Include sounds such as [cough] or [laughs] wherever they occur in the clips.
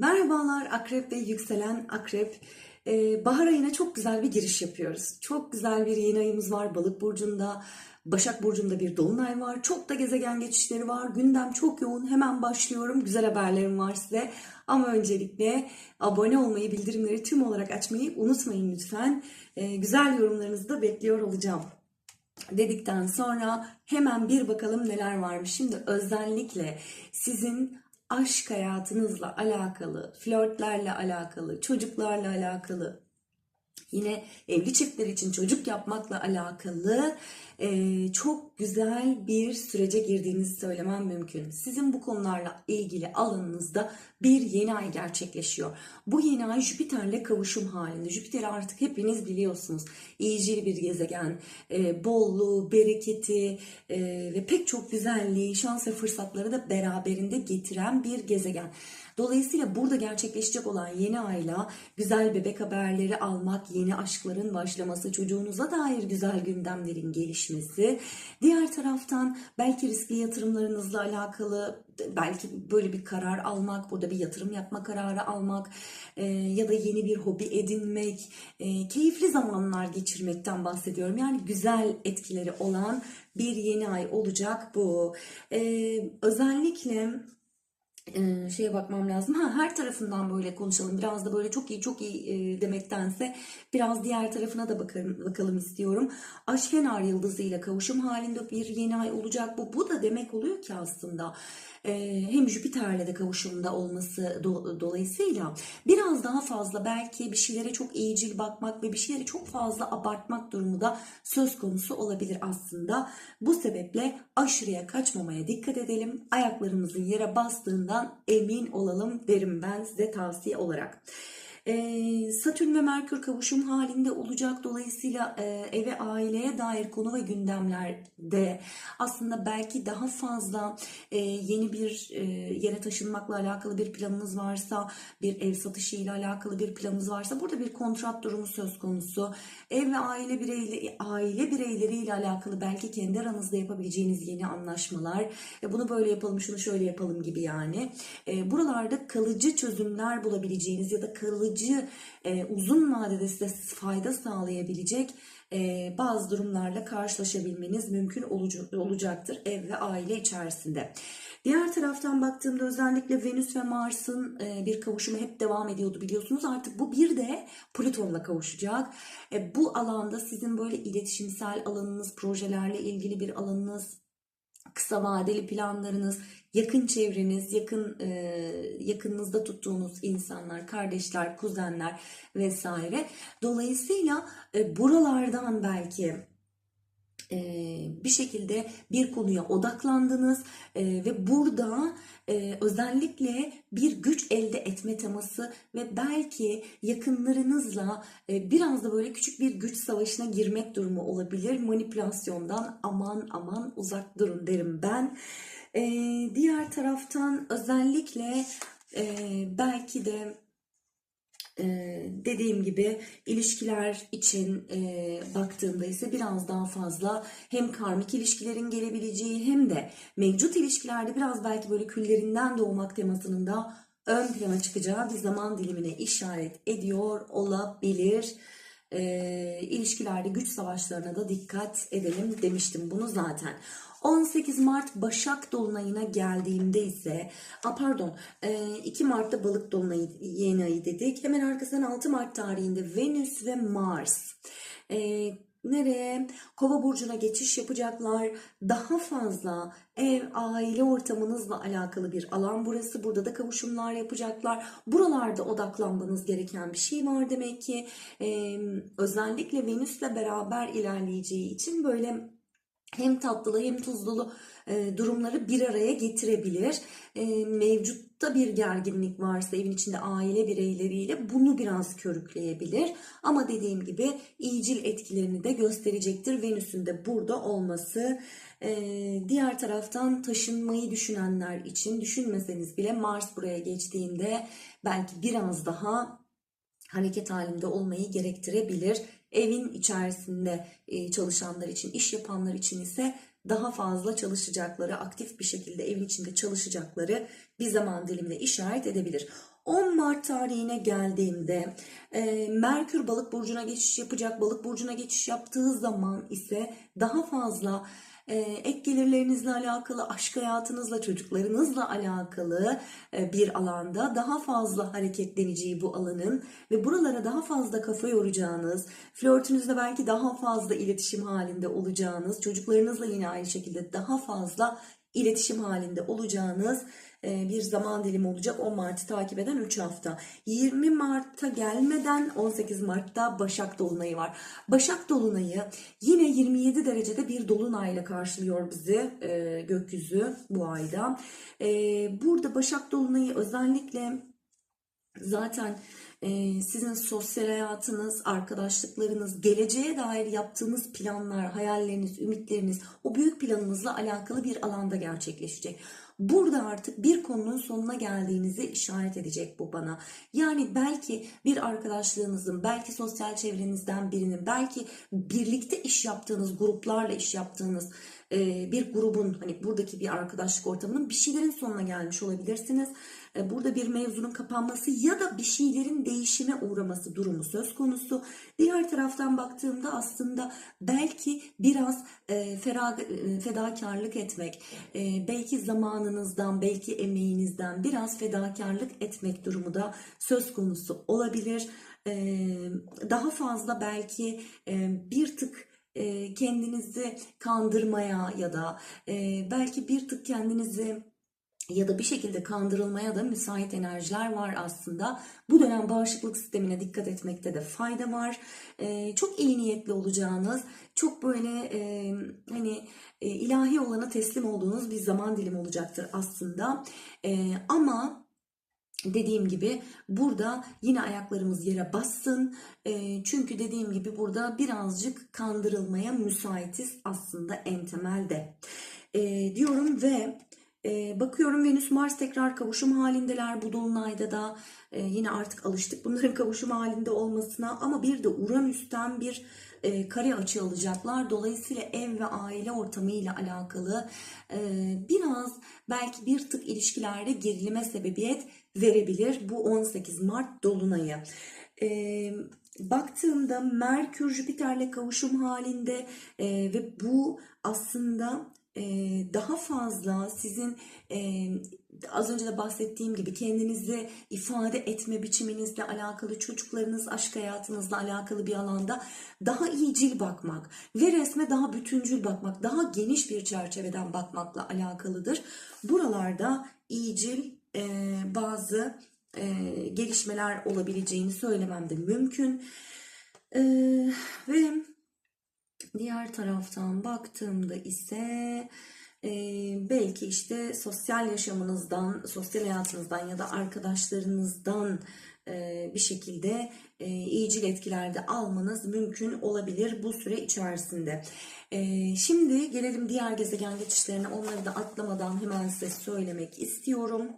Merhabalar Akrep ve yükselen Akrep. Ee, bahar ayına çok güzel bir giriş yapıyoruz. Çok güzel bir yeni ayımız var Balık burcunda. Başak burcunda bir dolunay var. Çok da gezegen geçişleri var. Gündem çok yoğun. Hemen başlıyorum. Güzel haberlerim var size. Ama öncelikle abone olmayı, bildirimleri tüm olarak açmayı unutmayın lütfen. Ee, güzel yorumlarınızı da bekliyor olacağım dedikten sonra hemen bir bakalım neler varmış. Şimdi özellikle sizin aşk hayatınızla alakalı, flörtlerle alakalı, çocuklarla alakalı, yine evli çiftler için çocuk yapmakla alakalı e, çok güzel bir sürece girdiğinizi söylemem mümkün. Sizin bu konularla ilgili alanınızda bir yeni ay gerçekleşiyor. Bu yeni ay Jüpiter'le kavuşum halinde. Jüpiter'i artık hepiniz biliyorsunuz. İyicil bir gezegen, e, bolluğu, bereketi e, ve pek çok güzelliği, şans ve fırsatları da beraberinde getiren bir gezegen. Dolayısıyla burada gerçekleşecek olan yeni ayla güzel bebek haberleri almak, yeni aşkların başlaması, çocuğunuza dair güzel gündemlerin gelişmesi. Diğer taraftan belki riskli yatırımlarınızla alakalı belki böyle bir karar almak, burada bir yatırım yapma kararı almak e, ya da yeni bir hobi edinmek, e, keyifli zamanlar geçirmekten bahsediyorum. Yani güzel etkileri olan bir yeni ay olacak bu. E, özellikle şeye bakmam lazım. Ha her tarafından böyle konuşalım. Biraz da böyle çok iyi çok iyi e, demektense biraz diğer tarafına da bakalım, bakalım istiyorum. Aşkenar yıldızıyla kavuşum halinde bir yeni ay olacak bu. Bu da demek oluyor ki aslında e, hem Jüpiter'le de kavuşumda olması do, dolayısıyla biraz daha fazla belki bir şeylere çok iyicil bakmak ve bir şeyleri çok fazla abartmak durumu da söz konusu olabilir aslında. Bu sebeple aşırıya kaçmamaya dikkat edelim. Ayaklarımızın yere bastığından emin olalım derim ben size tavsiye olarak. Ee, Satürn ve Merkür kavuşum halinde olacak. Dolayısıyla e, eve aileye dair konu ve gündemlerde aslında belki daha fazla e, yeni bir e, yere taşınmakla alakalı bir planınız varsa, bir ev satışı ile alakalı bir planınız varsa burada bir kontrat durumu söz konusu. Ev ve aile bireyleri, aile bireyleriyle alakalı belki kendi aranızda yapabileceğiniz yeni anlaşmalar. E, bunu böyle yapalım, şunu şöyle yapalım gibi yani. E, buralarda kalıcı çözümler bulabileceğiniz ya da kalıcı e, uzun vadede size fayda sağlayabilecek e, bazı durumlarla karşılaşabilmeniz mümkün olacaktır ev ve aile içerisinde. Diğer taraftan baktığımda özellikle Venüs ve Mars'ın e, bir kavuşumu hep devam ediyordu biliyorsunuz. Artık bu bir de Plüton'la kavuşacak. E, bu alanda sizin böyle iletişimsel alanınız, projelerle ilgili bir alanınız, kısa vadeli planlarınız, yakın çevreniz, yakın e, yakınınızda tuttuğunuz insanlar, kardeşler, kuzenler vesaire. Dolayısıyla e, buralardan belki e, bir şekilde bir konuya odaklandınız e, ve burada e, özellikle bir güç elde etme teması ve belki yakınlarınızla biraz da böyle küçük bir güç savaşına girmek durumu olabilir. Manipülasyondan aman aman uzak durun derim ben. Diğer taraftan özellikle belki de dediğim gibi ilişkiler için e, baktığımda ise biraz daha fazla hem karmik ilişkilerin gelebileceği hem de mevcut ilişkilerde biraz belki böyle küllerinden doğmak temasının da ön plana çıkacağı bir zaman dilimine işaret ediyor olabilir. E, ilişkilerde güç savaşlarına da dikkat edelim demiştim bunu zaten. 18 Mart Başak Dolunay'ına geldiğimde ise, a pardon 2 Mart'ta Balık Dolunayı yeni ayı dedik. Hemen arkasından 6 Mart tarihinde Venüs ve Mars. Nereye? Kova burcuna geçiş yapacaklar. Daha fazla ev, aile ortamınızla alakalı bir alan burası. Burada da kavuşumlar yapacaklar. Buralarda odaklanmanız gereken bir şey var demek ki. Ee, özellikle Venüs'le beraber ilerleyeceği için böyle hem tatlılı hem tuzlulu e, durumları bir araya getirebilir. E, mevcutta bir gerginlik varsa evin içinde aile bireyleriyle bunu biraz körükleyebilir. Ama dediğim gibi iyicil etkilerini de gösterecektir. Venüs'ün de burada olması. E, diğer taraftan taşınmayı düşünenler için düşünmeseniz bile Mars buraya geçtiğinde belki biraz daha hareket halinde olmayı gerektirebilir. Evin içerisinde e, çalışanlar için, iş yapanlar için ise daha fazla çalışacakları, aktif bir şekilde evin içinde çalışacakları bir zaman dilimine işaret edebilir. 10 Mart tarihine geldiğimde e, Merkür balık burcuna geçiş yapacak. Balık burcuna geçiş yaptığı zaman ise daha fazla ek gelirlerinizle alakalı, aşk hayatınızla, çocuklarınızla alakalı e, bir alanda daha fazla hareketleneceği bu alanın ve buralara daha fazla kafa yoracağınız, flörtünüzle belki daha fazla iletişim halinde olacağınız, çocuklarınızla yine aynı şekilde daha fazla iletişim halinde olacağınız e, bir zaman dilimi olacak 10 Mart'ı takip eden 3 hafta. 20 Mart'a gelmeden 18 Mart'ta Başak Dolunayı var. Başak Dolunayı yine 27 derecede bir dolunayla karşılıyor bizi e, gökyüzü bu ayda. E, burada Başak Dolunayı özellikle zaten e, sizin sosyal hayatınız, arkadaşlıklarınız, geleceğe dair yaptığınız planlar, hayalleriniz, ümitleriniz o büyük planınızla alakalı bir alanda gerçekleşecek. Burada artık bir konunun sonuna geldiğinizi işaret edecek bu bana. Yani belki bir arkadaşlığınızın, belki sosyal çevrenizden birinin, belki birlikte iş yaptığınız, gruplarla iş yaptığınız bir grubun, hani buradaki bir arkadaşlık ortamının bir şeylerin sonuna gelmiş olabilirsiniz. Burada bir mevzunun kapanması ya da bir şeylerin değişime uğraması durumu söz konusu. Diğer taraftan baktığımda aslında belki biraz fedakarlık etmek, belki zamanınızdan, belki emeğinizden biraz fedakarlık etmek durumu da söz konusu olabilir. Daha fazla belki bir tık e, kendinizi kandırmaya ya da e, belki bir tık kendinizi ya da bir şekilde kandırılmaya da müsait enerjiler var aslında. Bu dönem bağışıklık sistemine dikkat etmekte de fayda var. Ee, çok iyi niyetli olacağınız, çok böyle e, hani e, ilahi olana teslim olduğunuz bir zaman dilimi olacaktır aslında. E, ama Dediğim gibi burada yine ayaklarımız yere bassın. E, çünkü dediğim gibi burada birazcık kandırılmaya müsaitiz aslında en temelde. E, diyorum ve e, bakıyorum Venüs Mars tekrar kavuşum halindeler bu dolunayda da E, yine artık alıştık bunların [laughs] kavuşum halinde olmasına ama bir de Uranüs'ten bir e, kare açı alacaklar. Dolayısıyla ev ve aile ortamı ile alakalı e, biraz belki bir tık ilişkilerde gerilime sebebiyet verebilir bu 18 Mart dolunayı. E, baktığımda Merkür Jüpiter'le kavuşum halinde e, ve bu aslında daha fazla sizin az önce de bahsettiğim gibi kendinizi ifade etme biçiminizle alakalı çocuklarınız, aşk hayatınızla alakalı bir alanda daha iyicil bakmak ve resme daha bütüncül bakmak, daha geniş bir çerçeveden bakmakla alakalıdır. Buralarda iyicil bazı gelişmeler olabileceğini söylemem de mümkün. Ve Diğer taraftan baktığımda ise e, belki işte sosyal yaşamınızdan, sosyal hayatınızdan ya da arkadaşlarınızdan e, bir şekilde e, iyicil etkilerde almanız mümkün olabilir bu süre içerisinde. E, şimdi gelelim diğer gezegen geçişlerine. Onları da atlamadan hemen size söylemek istiyorum.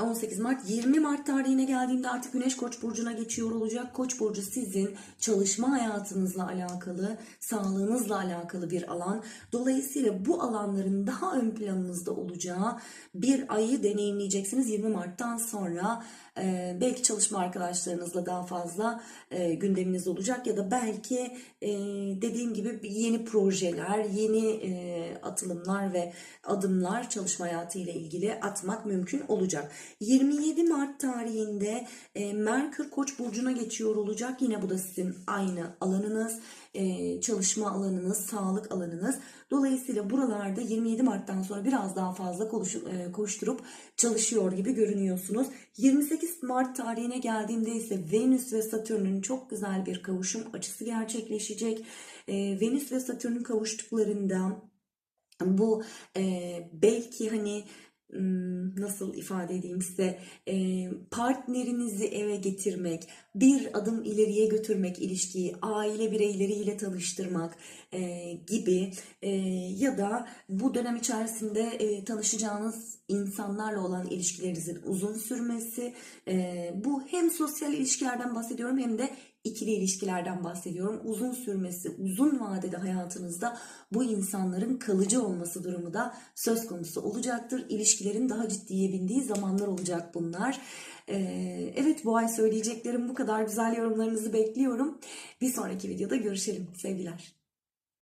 18 Mart 20 Mart tarihine geldiğimde artık Güneş Koç burcuna geçiyor olacak. Koç burcu sizin çalışma hayatınızla alakalı, sağlığınızla alakalı bir alan. Dolayısıyla bu alanların daha ön planınızda olacağı bir ayı deneyimleyeceksiniz 20 Mart'tan sonra. Ee, belki çalışma arkadaşlarınızla daha fazla e, gündeminiz olacak ya da belki e, dediğim gibi yeni projeler, yeni e, atılımlar ve adımlar çalışma hayatı ile ilgili atmak mümkün olacak. 27 Mart tarihinde e, Merkür Koç burcuna geçiyor olacak. Yine bu da sizin aynı alanınız, e, çalışma alanınız, sağlık alanınız. Dolayısıyla buralarda 27 Mart'tan sonra biraz daha fazla koşturup çalışıyor gibi görünüyorsunuz. 28 Mart tarihine geldiğimde ise Venüs ve Satürn'ün çok güzel bir kavuşum açısı gerçekleşecek. Venüs ve Satürn'ün kavuştuklarında bu belki hani nasıl ifade edeyim size? Partnerinizi eve getirmek, bir adım ileriye götürmek ilişkiyi, aile bireyleriyle tanıştırmak e, gibi e, ya da bu dönem içerisinde tanışacağınız insanlarla olan ilişkilerinizin uzun sürmesi bu hem sosyal ilişkilerden bahsediyorum hem de ikili ilişkilerden bahsediyorum. Uzun sürmesi, uzun vadede hayatınızda bu insanların kalıcı olması durumu da söz konusu olacaktır. İlişkilerin daha ciddiye bindiği zamanlar olacak bunlar. Ee, evet bu ay söyleyeceklerim bu kadar. Güzel yorumlarınızı bekliyorum. Bir sonraki videoda görüşelim. Sevgiler.